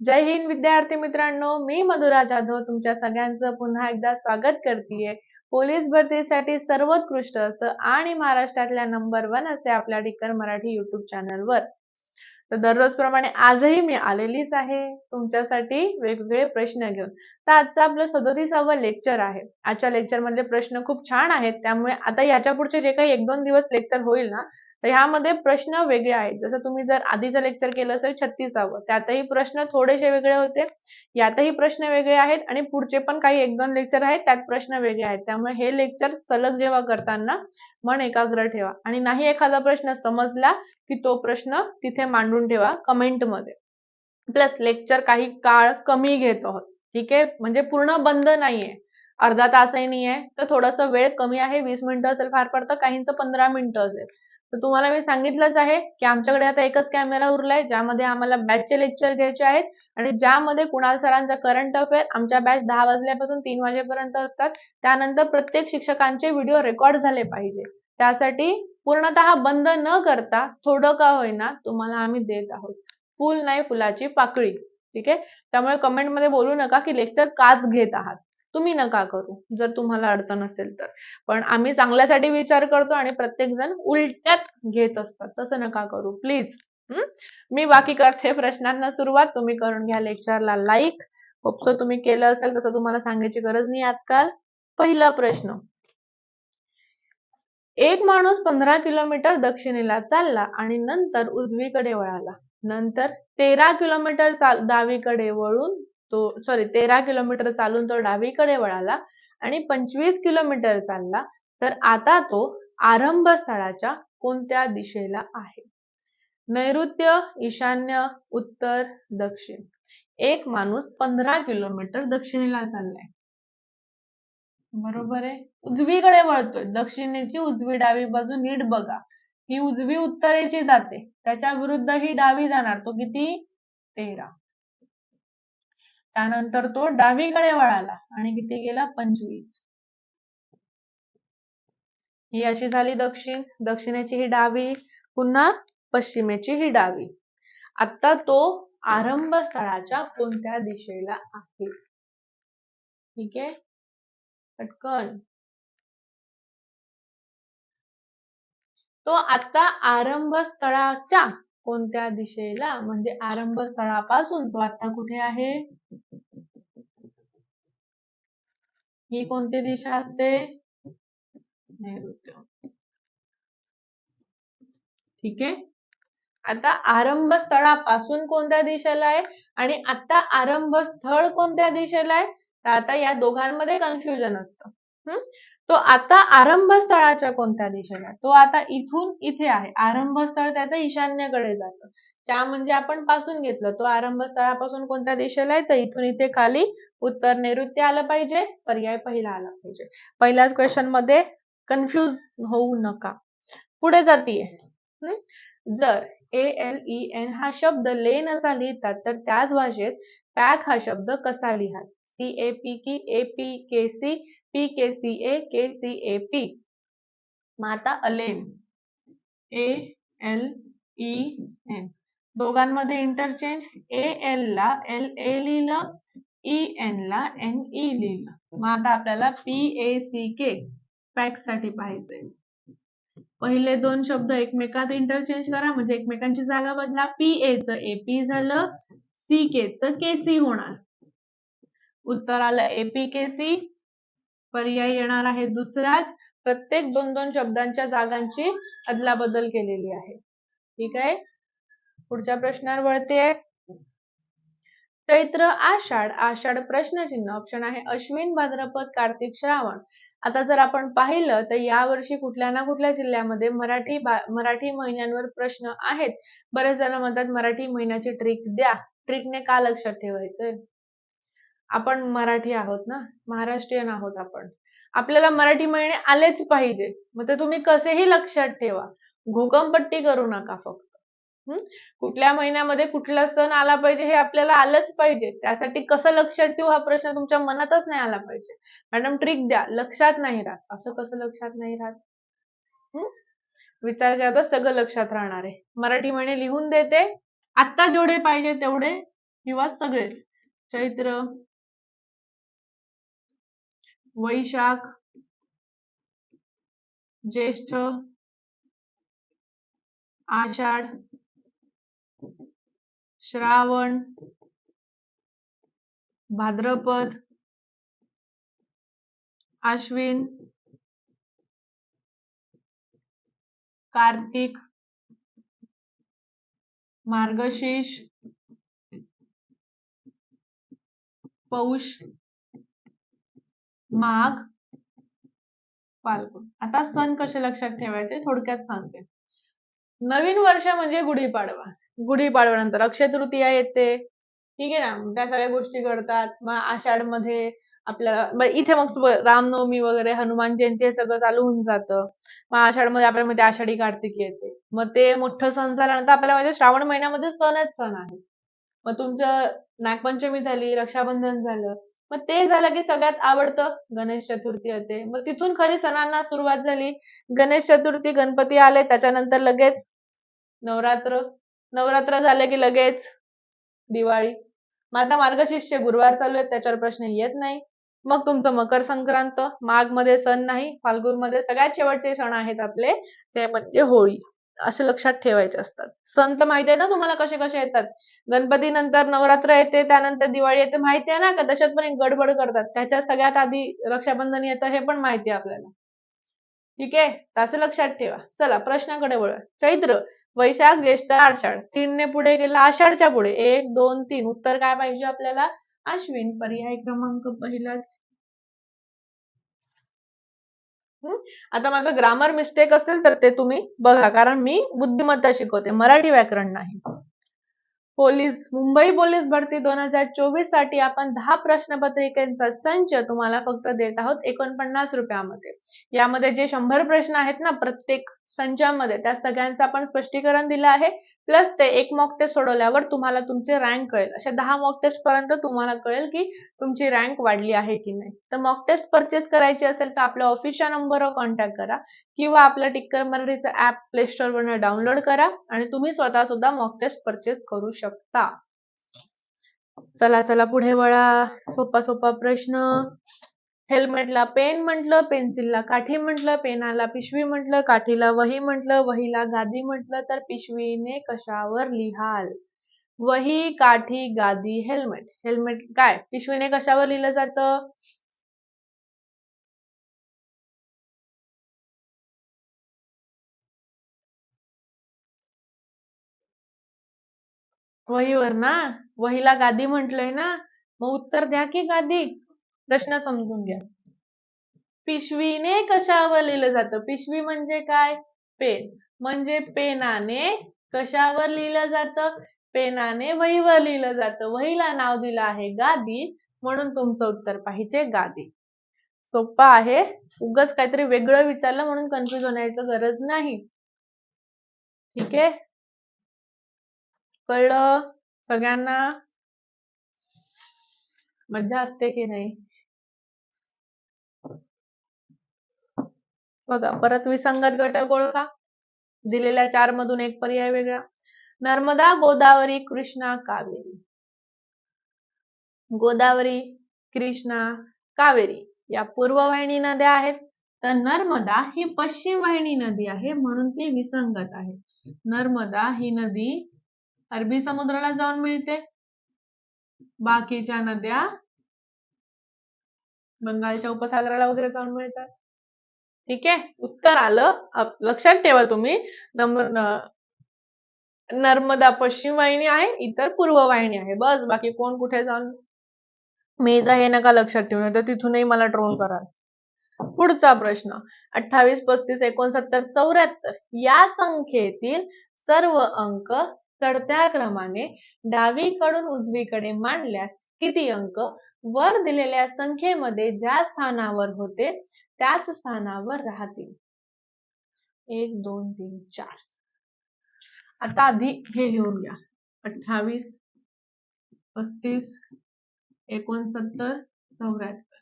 जय हिंद विद्यार्थी मित्रांनो मी मधुरा जाधव तुमच्या सगळ्यांचं पुन्हा एकदा स्वागत करते पोलीस भरतीसाठी सर्वोत्कृष्ट असं आणि महाराष्ट्रातल्या नंबर वन असे आपल्या डिकर मराठी युट्यूब चॅनलवर तर दररोज प्रमाणे आजही मी आलेलीच आहे. तुमच्यासाठी वेगवेगळे प्रश्न घेऊन. तर आजचं आपलं सदोतीसावं लेक्चर आहे. आजच्या लेक्चरमधले प्रश्न खूप छान आहेत. त्यामुळे आता याच्या पुढचे जे काही एक दोन दिवस लेक्चर होईल ना तर ह्यामध्ये प्रश्न वेगळे आहेत. जसं तुम्ही जर आधीचं लेक्चर केलं असेल छत्तीसावं त्यातही प्रश्न थोडेसे वेगळे होते. यातही प्रश्न वेगळे आहेत आणि पुढचे पण काही एक दोन लेक्चर आहेत त्यात प्रश्न वेगळे आहेत. त्यामुळे हे लेक्चर सलग जेव्हा करताना मन एकाग्र ठेवा. आणि नाही एखादा प्रश्न समजला की तो प्रश्न तिथे मांडून ठेवा कमेंटमध्ये. प्लस लेक्चर काही काळ कमी घेत आहोत. ठीक आहे? म्हणजे पूर्ण बंद नाहीये. अर्धा तासही नाहीये. तर थोडासा वेळ कमी आहे. वीस मिनिटं असेल फार पडतं. काहींचं पंधरा मिनिटं असेल. तर तुम्हाला मी सांगितलंच आहे की आमच्याकडे आता एकच कॅमेरा उरलाय ज्यामध्ये आम्हाला बॅचचे लेक्चर घ्यायचे आहेत आणि ज्यामध्ये कुणाल सरांचा करंट अफेअर आमच्या बॅच दहा वाजल्यापासून तीन वाजेपर्यंत असतात. त्यानंतर प्रत्येक शिक्षकांचे व्हिडिओ रेकॉर्ड झाले पाहिजे. त्यासाठी पूर्णतः बंद न करता थोडं का होईना तुम्हाला आम्ही देत आहोत. फुल नाही फुलाची पाकळी. ठीक आहे? त्यामुळे कमेंटमध्ये बोलू नका की लेक्चर काच घेत आहात. तुम्ही नका करू जर तुम्हाला अडचण असेल तर. पण आम्ही चांगल्यासाठी विचार करतो आणि प्रत्येक जण उलट्यात घेत असतात. तसं नका करू प्लीज मी बाकी करते प्रश्नांना सुरुवात. तुम्ही करून घ्या लेक्चरला लाईक होपसो तुम्ही केलं असेल तसं तुम्हाला सांगायची गरज नाही आजकाल. पहिला प्रश्न. एक माणूस पंधरा किलोमीटर दक्षिणेला चालला आणि नंतर उजवीकडे वळाला. नंतर तेरा किलोमीटर चाल डावीकडे वळून तो सॉरी तेरा किलोमीटर चालून तो डावीकडे वळाला आणि पंचवीस किलोमीटर चालला तर आता तो आरंभ स्थळाच्या कोणत्या दिशेला आहे? नैऋत्य ईशान्य उत्तर दक्षिण. एक माणूस पंधरा किलोमीटर दक्षिणेला चाललाय. बरोबर आहे? उजवीकडे वळतोय. दक्षिणेची उजवी डावी बाजू नीट बघा. ही उजवी उत्तरेची जाते. त्याच्या विरुद्ध ही डावी जाणार तो किती? तेरा. त्यानंतर तो डावीकडे वळाला आणि किती गेला पंचवीस. ही अशी झाली दक्षिण. दक्षिणेची ही डावी पुन्हा पश्चिमेची ही डावी. आता तो आरंभ स्थळाच्या कोणत्या दिशेला आहे? ठीक आहे? पटकन. तो आता आरंभ स्थळाच्या कोणत्या दिशेला? म्हणजे आरंभ स्थळापासून तो आता कुठे आहे? ही कोणती दिशा असते? नैऋत्य ठीक आहे? आता आरंभ स्थळापासून कोणत्या दिशेला आहे? आणि आता आरंभ स्थळ कोणत्या दिशेला आहे? तर आता या दोघांमध्ये कन्फ्युजन असतं. तो आता आरंभ स्थळाच्या कोणत्या दिशेला? तो आता इथून इथे आहे. आरंभ स्थळ त्याचं ईशान्येकडे जातं. च्या म्हणजे आपण पासून घेतलं. तो आरंभ स्थळापासून कोणत्या दिशेला आहे तर इथून इथे खाली उत्तर नैऋत्य आलं पाहिजे. पर्याय पहिला आला पाहिजे. पहिल्याच क्वेश्चनमध्ये कन्फ्युज होऊ नका. पुढे जातीये. जर ए एल ई एन हा शब्द लेन असा लिहितात तर त्याच भाषेत पॅक हा शब्द कसा लिहाल? सी ए पी की A P K C P K C A K C A P मग आता अलेन. ए एल ई एन दोघांमध्ये इंटरचेंज ए एल ला एल ए लिहिलं ई एन ला एन ई लिहिलं. मग आता आपल्याला पी ए सी के पॅकसाठी पाहिजे पहिले दोन शब्द एकमेकात इंटरचेंज करा म्हणजे एकमेकांची जागा बदला. पी ए च ए पी झालं सी के च के सी होणार. उत्तर आलं एपीकेसी पर्याय येणार आहे. दुसराच प्रत्येक दोन दोन शब्दांच्या जागांची अदलाबदल केलेली आहे. ठीक आहे? पुढच्या प्रश्नावर वळते. चैत्र आषाढ. आषाढ प्रश्नचिन्ह. ऑप्शन आहे अश्विन भाद्रपद कार्तिक श्रावण. आता जर आपण पाहिलं तर यावर्षी कुठल्या ना कुठल्या जिल्ह्यामध्ये मराठी मराठी महिन्यांवर प्रश्न आहेत. बरेच जण म्हणतात मराठी महिन्याची ट्रिक द्या. ट्रिकने का लक्षात ठेवायचंय? आपण मराठी आहोत ना? महाराष्ट्रीयन आहोत आपण. आपल्याला मराठी महिने आलेच पाहिजे. मग ते तुम्ही कसेही लक्षात ठेवा. घोकमपट्टी करू नका फक्त. कुठल्या महिन्यामध्ये कुठला सण आला पाहिजे हे आपल्याला आलंच पाहिजे. त्यासाठी कसं लक्षात ठेवू हा प्रश्न तुमच्या मनातच नाही आला पाहिजे. मॅडम ट्रिक द्या. लक्षात नाही राहत. असं कसं लक्षात नाही राहत? विचार करता सगळं लक्षात राहणार आहे. मराठी महिने लिहून देते. आता जेवढे पाहिजे तेवढे किंवा सगळेच. चैत्र वैशाख ज्येष्ठ आषाढ श्रावण भाद्रपद आश्विन कार्तिक मार्गशीर्ष पौष माघ फाल्गुन आता सण कसे लक्षात ठेवायचे थोडक्यात सांगते. नवीन वर्ष म्हणजे गुढीपाडवा. गुढीपाडव्यानंतर अक्षय तृतीया येते. ठीक आहे ना? त्या सगळ्या गोष्टी घडतात. मग आषाढमध्ये आपल्याला इथे मग रामनवमी वगैरे हनुमान जयंती हे सगळं चालू होऊन जातं. मग आषाढमध्ये आपल्यामध्ये आषाढी कार्तिकी येते. मग ते मोठं सण झाल्यानंतर आपल्याला म्हणजे श्रावण महिन्यामध्ये सणच सण आहे. मग तुमचं नागपंचमी झाली रक्षाबंधन झालं. मग ते झालं की सगळ्यात आवडतं गणेश चतुर्थी येते मग तिथून खरी सणांना सुरुवात झाली. गणेश चतुर्थी गणपती आले त्याच्यानंतर लगेच नवरात्र. नवरात्र झाले की लगेच दिवाळी. मग आता मार्गशीर्षचे गुरुवार चालू आहेत त्याच्यावर प्रश्न येत नाही. मग तुमचं मकर संक्रांत माघमध्ये सण नाही फाल्गुनमध्ये सगळ्यात शेवटचे सण आहेत आपले ते म्हणजे होळी. असे लक्षात ठेवायचे असतात. सण तर माहिती आहे ना तुम्हाला कसे कसे येतात? गणपती नंतर नवरात्र येते त्यानंतर दिवाळी येते. माहिती आहे ना का? त्याच्यात पण एक गडबड करतात. त्याच्यात सगळ्यात आधी रक्षाबंधन येतं हे पण माहिती आहे आपल्याला. ठीक आहे? असं लक्षात ठेवा. चला प्रश्नाकडे वळूया. चैत्र वैशाख ज्येष्ठ आषाढ. तीनने पुढे गेला आषाढच्या पुढे. एक दोन तीन. उत्तर काय पाहिजे आपल्याला? अश्विन पर्याय क्रमांक पहिलाच. आता माझं ग्रामर मिस्टेक असेल तर ते तुम्ही बघा कारण मी बुद्धिमत्ता शिकवते. मराठी व्याकरण नाही. पोलीस मुंबई पोलीस भरती दोन हजार चोवीससाठी आपण दहा प्रश्नपत्रिकेचा संच तुम्हाला फक्त देत आहोत एकोणपन्नास रुपयामध्ये. यामध्ये जे शंभर प्रश्न आहेत ना प्रत्येक संचामध्ये त्या सगळ्यांचं आपण स्पष्टीकरण दिलं आहे. प्लस ते एक मॉक टेस्ट सोडवल्यावर तुम्हाला तुमचे रँक कळेल. अशा दहा मॉक टेस्ट पर्यंत तुम्हाला कळेल की तुमची रँक वाढली आहे की नाही. तर मॉक टेस्ट परचेस करायची असेल तर आपल्या ऑफिसच्या नंबरवर कॉन्टॅक्ट करा किंवा आपलं टिक्कर मराठीचं ऍप प्ले स्टोर डाउनलोड करा आणि तुम्ही स्वतः सुद्धा मॉक टेस्ट परचेस करू शकता. चला चला पुढे वळा. सोपा सोपा प्रश्न. हेल्मेटला पेन म्हटलं पेन्सिलला काठी म्हटलं पेनाला पिशवी म्हटलं काठीला वही म्हटलं वहीला गादी म्हटलं तर पिशवीने कशावर लिहाल? वही काठी गादी हेल्मेट. हेल्मेट काय? पिशवीने कशावर लिहिलं जातं? वहीवर ना? वहीला गादी म्हटलंय ना? मग उत्तर द्या की गादी. प्रश्न समजून घ्या. पिशवीने कशावर लिहिलं जातं? पिशवी म्हणजे काय? पेन. म्हणजे पेनाने कशावर लिहिलं जातं? पेनाने वहीवर लिहिलं जातं. वहीला नाव दिलं आहे गादी म्हणून तुमचं उत्तर पाहिजे गादी. सोपं आहे. उगाच काहीतरी वेगळं विचारलं म्हणून कन्फ्युज होण्याची गरज नाही. ठीक आहे? कळलं? सगळ्यांना? मज्जा असते की नाही? बघा परत विसंगत घटक ओळखा. दिलेल्या चार मधून एक पर्याय वेगळा. नर्मदा गोदावरी कृष्णा कावेरी. गोदावरी कृष्णा कावेरी या पूर्ववाहिनी नद्या आहेत. तर नर्मदा ही पश्चिम वाहिनी नदी आहे म्हणून ती विसंगत आहे. नर्मदा ही नदी अरबी समुद्राला जाऊन मिळते. बाकीच्या नद्या बंगालच्या उपसागराला वगैरे जाऊन मिळतात. ठीक आहे? उत्तर आलं. लक्षात ठेवा तुम्ही. नर्मदा पश्चिम वाहिनी आहे इतर पूर्व वाहिनी आहे. बस बाकी कोण कुठे जाऊन? मिळतं हे नका लक्षात ठेवून तर तिथूनही मला ट्रोल कराल. पुढचा प्रश्न. अठ्ठावीस पस्तीस एकोणसत्तर चौऱ्याहत्तर या संख्येतील सर्व अंक चढत्या क्रमाने डावीकडून उजवीकडे मांडल्यास किती अंक? वर दिलेल्या संख्येमध्ये ज्या स्थानावर होते त्याच स्थानावर राहतील. एक दोन तीन चार. आता आधी हे लिहून घ्या. अठ्ठावीस पस्तीस एकोणसत्तर चौऱ्याहत्तर.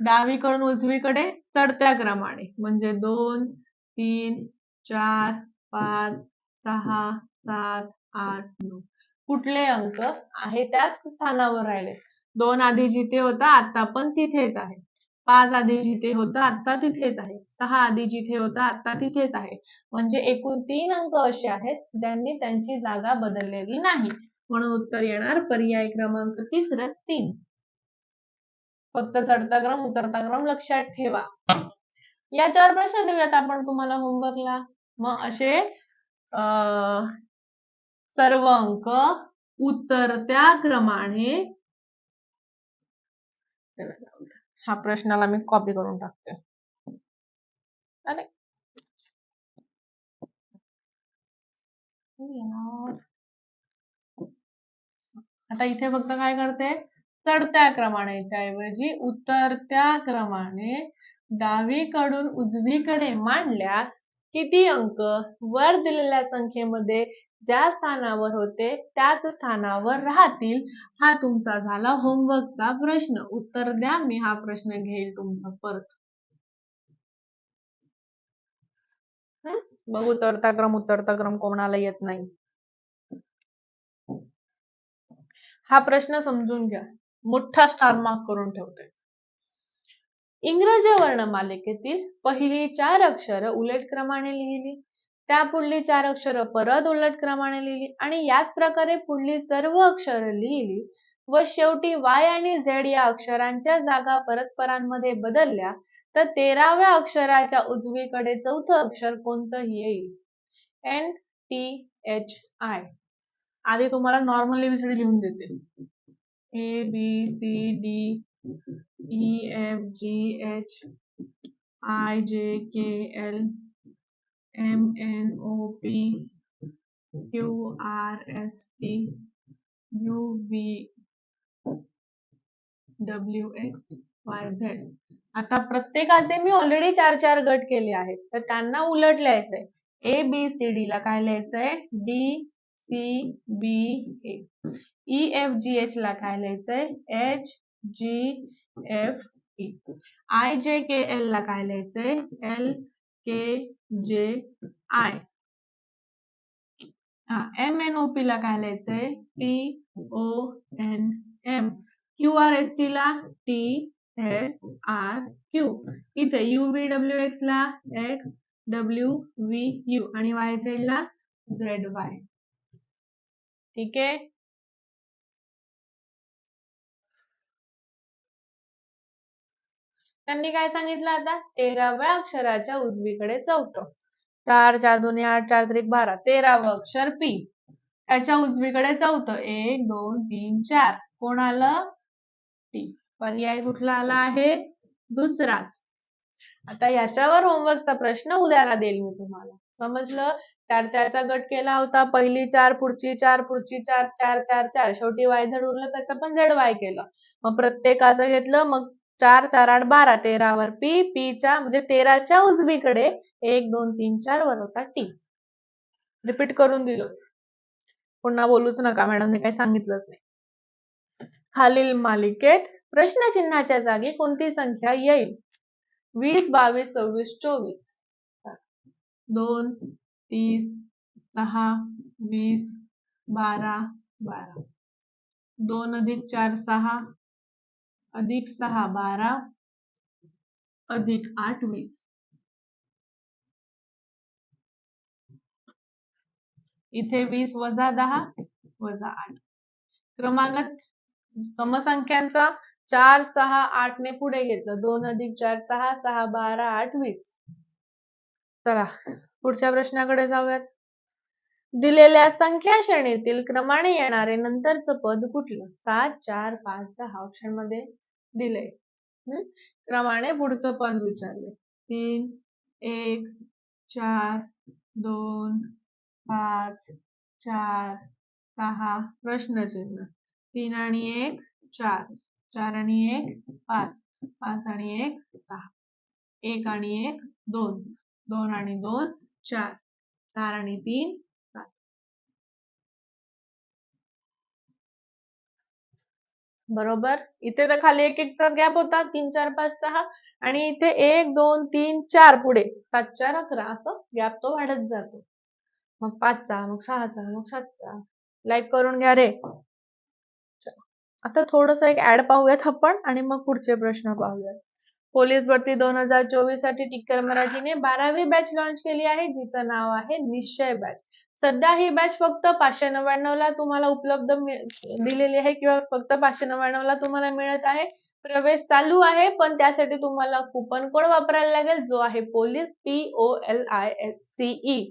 डावीकडून उजवीकडे चढत्या क्रमाने म्हणजे दोन तीन चार पाच सहा सात आठ नऊ. कुठले अंक आहे त्याच स्थानावर राहिले. दोन आधी जिथे होता आता पण तिथेच आहे. पाच आधी जिथे होता आता तिथेच आहे. सहा आधी जिथे होता आता तिथेच आहे. म्हणजे एकूण तीन अंक असे आहेत ज्यांनी त्यांची जागा बदललेली नाही. म्हणून उत्तर येणार पर्याय क्रमांक तिसरा तीन. फक्त चढता क्रम उतरता क्रम लक्षात ठेवा. याच्यावर प्रश्न देऊयात आपण तुम्हाला होमवर्कला. मग असे सर्व अंक उतरत्या क्रमाने हा प्रश्नाला मी कॉपी करून टाकते. आणि आता इथे फक्त काय करते? चढत्या क्रमानेच्या ऐवजी उतरत्या क्रमाने डावीकडून उजवीकडे मांडल्यास किती अंक वर दिलेल्या संख्येमध्ये ज्या स्थानावर होते त्याच स्थानावर राहतील हा तुमचा झाला होमवर्कचा प्रश्न. उत्तर द्या मी हा प्रश्न घेईल तुमचा परत. बघ उतरता क्रम उतरता क्रम कोणाला येत नाही. हा प्रश्न समजून घ्या. मोठा स्टार मार्क करून ठेवते. इंग्रजी वर्णमालिकेतील पहिली चार अक्षर उलट क्रमाने लिहिली. त्या पुढली चार अक्षर परत उलट क्रमाने लिहिली आणि याच प्रकारे पुढली सर्व अक्षर लिहिली व शेवटी वाय आणि झेड या अक्षरांच्या जागा परस्परांमध्ये बदलल्या तर तेराव्या अक्षराच्या उजवीकडे चौथं अक्षर कोणतं येईल. एन टी एच आय आधी तुम्हाला normal A B C D लिहून देते. A B C D E F G H I J K L M N O P Q R S T U V W X Y Z आता प्रत्येकाचे मी already चार चार गट केले आहेत. तर त्यांना उलट लिहायचंय. ए बी सी डी ला काय लिहायचंय? D C B A E F G H ला काय लिहायचंय? H G F E I J K L ला काय लिहायचंय? एल के जे आय हा एम एन ओ पी ला काय लिहायचंय? T O N M Q R S T ला टी एस आर क्यू इथे यू व्ही डब्ल्यू एक्स ला एक्स डब्ल्यू व्ही यू आणि वाय झेड ला झेड वाय ठीक आहे? त्यांनी काय सांगितलं आता? तेराव्या अक्षराच्या उजवीकडे चौथं. चार चार दोन्ही आठ चार त्रिक बारा. तेरावं अक्षर पी. त्याच्या उजवीकडे चौथं. एक दोन तीन चार. कोण आलं टी. पर्याय कुठला आला आहे? दुसराच. आता याच्यावर होमवर्कचा प्रश्न उद्याला देईल मी तुम्हाला. समजलं? चार चारचा गट केला होता. पहिली चार पुढची चार पुढची चार चार चार चार. शेवटी वाय झड उरलं त्याचं पण झड वाय केलं. मग प्रत्येकाचं घेतलं मग चार चार आठ बारा तेरावर पी पीच्या म्हणजे तेराच्या उजवीकडे एक दोन तीन चार वर होता टी. रिपीट करून दिलो. पुन्हा बोलूच नका मॅडमने काही सांगितलंच नाही. खालील मालिकेत प्रश्नचिन्हाच्या जागी कोणती संख्या येईल? वीस बावीस सव्वीस चोवीस. दोन तीस सहा वीस बारा बारा. दोन अधिक चार सहा. अधिक सहा बारा अधिक आठ वीस. इथे वीस वजा दहा वजा आठ. क्रमांक समसंख्यांचा चार सहा आठ ने पुढे घ्यायचं. दोन अधिक चार सहा सहा बारा आठ वीस. चला पुढच्या प्रश्नाकडे जाऊयात. दिलेल्या संख्या श्रेणीतील क्रमाने येणारे नंतरचं पद कुठलं? सात चार पाच दहा ऑप्शनमध्ये दिलंय. क्रमाने पुढचं पद विचारले तीन एक चार दोन पाच चार सहा प्रश्नचिन्ह. तीन आणि एक चार. चार आणि एक पाच. पाच आणि एक सहा एक आणि एक दोन. दोन आणि दोन चार. चार आणि तीन बरोबर? इथे तर खाली एक एक तर गॅप होता. तीन चार पाच सहा. आणि इथे एक दोन तीन चार पुढे. सात चार अकरा. असं गॅप तो वाढत जातो. मग पाचचा मग सहाचा मग सातचा. लाईक करून घ्या रे. आता थोडस एक ऍड पाहूयात आपण आणि मग पुढचे प्रश्न पाहूयात. पोलीस भरती दोन हजार चोवीससाठी टिक्कर मराठीने बारावी बॅच लॉन्च केली आहे. जिचं नाव आहे निश्चय बॅच सध्या ही बॅच फक्त पाचशे नव्याण्णव ला तुम्हाला उपलब्ध दिलेली आहे किंवा फक्त पाचशे नव्याण्णव ला तुम्हाला मिळत आहे. प्रवेश चालू आहे पण त्यासाठी तुम्हाला कुपन कोड वापरायला लागेल जो आहे police P O L I S C E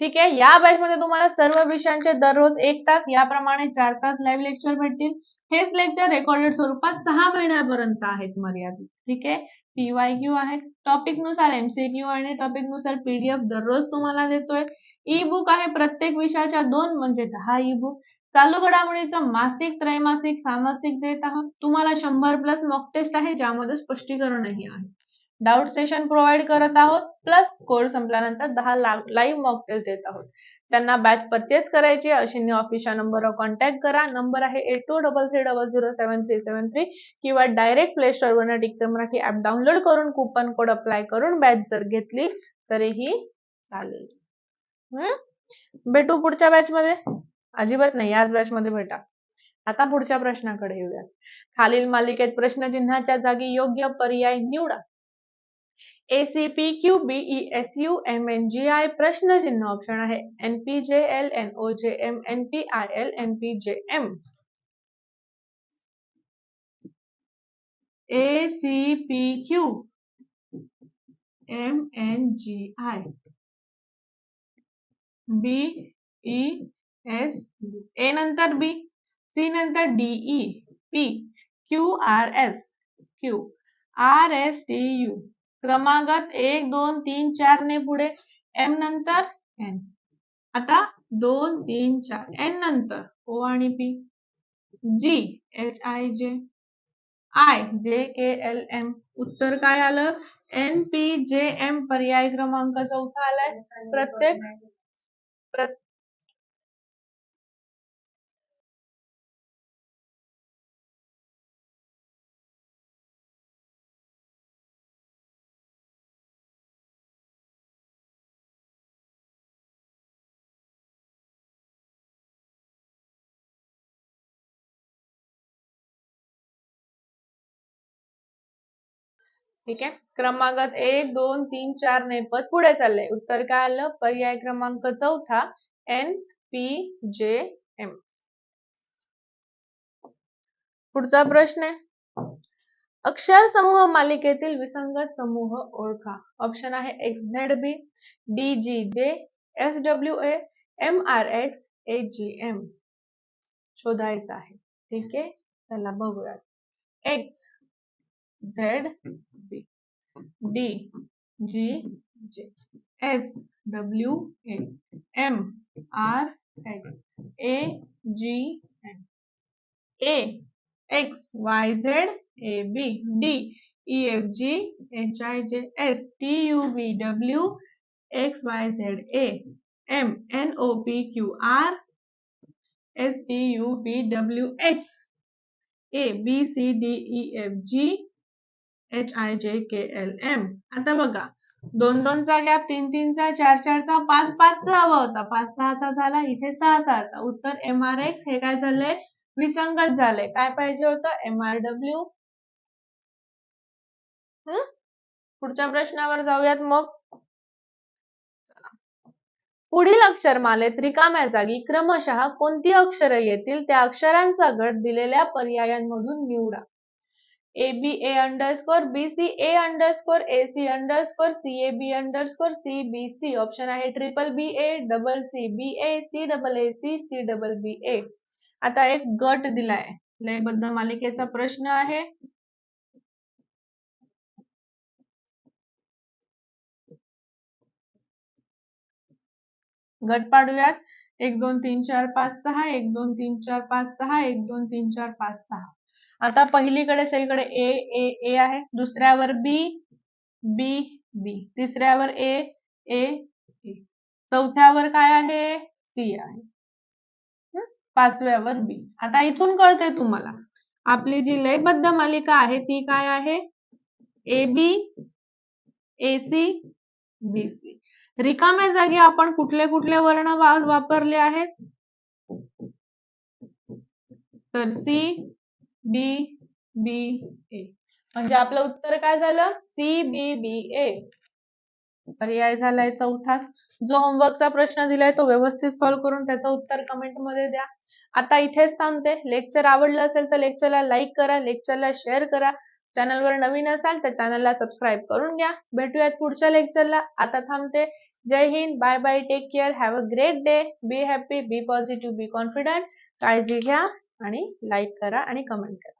ठीक आहे या बॅच मध्ये तुम्हाला सर्व विषयांचे दररोज एक तास याप्रमाणे चार तास लाईव्ह लेक्चर भेटतील. हेच लेक्चर रेकॉर्डेड स्वरूपात सहा महिन्यापर्यंत आहेत मर्यादित. ठीक आहे पीवाय क्यू आहे टॉपिकनुसार एमसीक्यू आणि टॉपिकनुसार पीडीएफ दररोज तुम्हाला देतोय. ई बुक आहे प्रत्येक विषयाच्या दोन म्हणजे दहा ई बुक चालू घडामोडीचं मासिक त्रैमासिक सामासिक देत आहोत. तुम्हाला शंभर प्लस मॉक टेस्ट आहे ज्यामध्ये स्पष्टीकरणही आहे. डाऊट सेशन प्रोव्हाइड करत आहोत. प्लस कोर्स संपल्यानंतर दहा लाईव्ह मॉक टेस्ट देत आहोत. त्यांना बॅच परचेस करायची अशी ऑफिसच्या नंबरवर कॉन्टॅक्ट करा. नंबर आहे eight two double three double zero seven three seven three किंवा डायरेक्ट प्ले स्टोर वरनं मराठी ऍप डाउनलोड करून कुपन कोड अप्लाय करून बॅच जर घेतली तरीही चालेल. हम्म भेटू पुढच्या बॅच मध्ये? अजिबात नाही याच बॅच मध्ये भेटा. आता पुढच्या प्रश्नाकडे येऊया खालील मालिकेत प्रश्नचिन्हाच्या जागी योग्य पर्याय निवडा. A C P Q B E S U M N G I प्रश्नचिन्ह ऑप्शन आहे. N P J L N O J M N P I L N P J M A C P Q M N G I B E S A नंतर B C नंतर D E P Q R S Q R S T U क्रमागत एक दोन तीन चार ने पुढे M नंतर एन. आता दोन तीन चार एन नंतर ओ आणि P G H I J I J K L M उत्तर काय आलं? एन पी जे एम पर्याय क्रमांक चौथा आलाय. प्रत्येक but ठीक आहे? क्रमांकात एक दोन तीन चार नेपद पुढे चाललंय. उत्तर काय आलं? पर्याय क्रमांक चौथा एन पी जे एम पुढचा प्रश्न आहे. अक्षर समूह मालिकेतील विसंगत समूह ओळखा. ऑप्शन आहे X Z B D G J S W A M R X A G M शोधायचा आहे. ठीक आहे? चला बघूयात. X Z, B, D, G, J, S, W, A, M, R, X, A, G, N, A, X, Y, Z, A, B, D, E, F, G, H, I, J, S, T, U, V, W, X, Y, Z, A, M, N, O, P, Q, R, S, T, U, V, W, X, A, B, C, D, E, F, G, H I J K L M आता बघा दोन दोनचा gap तीन तीनचा चार चारचा पाच पाचचा हवा होता. पाच सहाचा झाला इथे सहा सहाचा. उत्तर एम आर एक्स हे काय झालंय? विसंगत झालंय. काय पाहिजे होतं? एम आर डब्ल्यू पुढच्या प्रश्नावर जाऊयात मग. पुढील अक्षरमालेत रिकाम्या जागी क्रमशः कोणती अक्षर येतील? त्या अक्षरांचा गट दिलेल्या पर्यायांमधून निवडा. A B A underscore B C A underscore A C underscore C A B underscore C B C option आहे triple B A double C B A C double A C C double B A आता एक गट दिलाय. लयबद्ध मालिकेचा प्रश्न आहे. गट पाडूयात. एक दोन तीन चार पाच सहा एक दोन तीन चार पाच सहा एक दोन तीन चार पाच सहा. आता पहिलीकडे सगळीकडे ए ए ए आहे. दुसऱ्यावर बी बी बी तिसऱ्यावर ए ए चौथ्यावर काय आहे? सी आहे. पाचव्यावर बी आता इथून कळते तुम्हाला. आपली जी लयबद्ध मालिका आहे ती काय आहे? ए B A C B C रिकाम्या जागी आपण कुठले कुठले वर्ण वापरले आहेत? तर सी बी बी ए म्हणजे आपलं उत्तर काय झालं? सी बी बी ए पर्याय झालाय चौथा. जो होमवर्कचा प्रश्न दिलाय तो व्यवस्थित सॉल्व्ह करून त्याचं उत्तर कमेंटमध्ये द्या. आता इथेच थांबते. लेक्चर आवडलं असेल तर लेक्चरला लाईक करा लेक्चरला शेअर करा. चॅनलवर नवीन असाल तर चॅनलला सबस्क्राईब करून घ्या. भेटूयात पुढच्या लेक्चरला आता थांबते. जय Hind. Bye bye take care have a great day be happy be positive be confident काळजी घ्या. आणि लाईक करा आणि कमेंट करा.